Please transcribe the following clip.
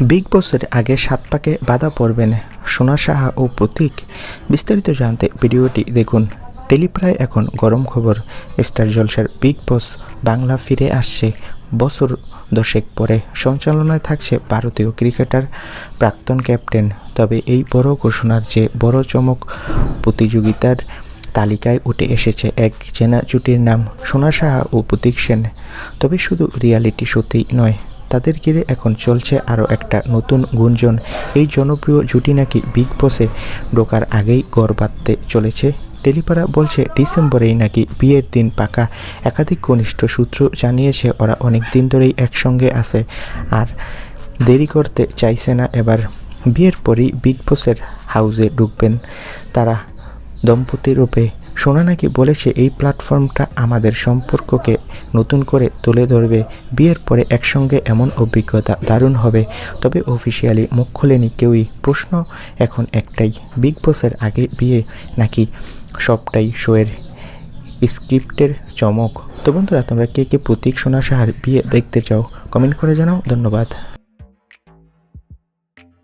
Big বসের আগে সাত পাকে বাধা পড়বেন সোনা সাহা ও প্রতীক বিস্তারিত জানতে ভিডিওটি দেখুন। টেলিপ্রায় এখন গরম খবর। স্টার জলসার বিগ বস বাংলা ফিরে আসছে। বছর দশেক পরে সঞ্চালনায় থাকছে ভারতীয় ক্রিকেটার প্রাক্তন ক্যাপ্টেন। তবে এই বড় ঘোষণার যে বড় চমক প্রতিযোগিতার তালিকায় উঠে এসেছে এক চেনা জুটির নাম সোনা সাহা ও প্রতীক সেন। তবে শুধু রিয়ালিটি শোতেই নয় তাদের ঘিরে এখন চলছে আরও একটা নতুন গুঞ্জন। এই জনপ্রিয় জুটি নাকি বিগ বসে ঢোকার আগেই গড় বাঁধতে চলেছে। টেলিপাড়া বলছে, ডিসেম্বরেই নাকি বিয়ের দিন পাকা। একাধিক ঘনিষ্ঠ সূত্র জানিয়েছে, ওরা অনেক দিন ধরেই একসঙ্গে আছে আর দেরি করতে চাইছে না। এবার বিয়ের পরই বিগ বসের হাউসে ঢুকবেন তারা। দম্পতি রূপে সোনা নাকি বলেছে, এই প্ল্যাটফর্মটা আমাদের সম্পর্ককে নতুন করে তুলে ধরবে। বিয়ের পরে একসঙ্গে এমন অভিজ্ঞতা দারুণ হবে। তবে অফিসিয়ালি মুখ খোলেনি কেউই। প্রশ্ন এখন একটাই বিগ বসের আগে বিয়ে নাকি সবটাই শোয়ের স্ক্রিপ্টের চমক? তো বন্ধুরা, তোমরা কে কে প্রতীক, সোনা, সাহার বিয়ে দেখতে চাও, কমেন্ট করে জানাও। ধন্যবাদ।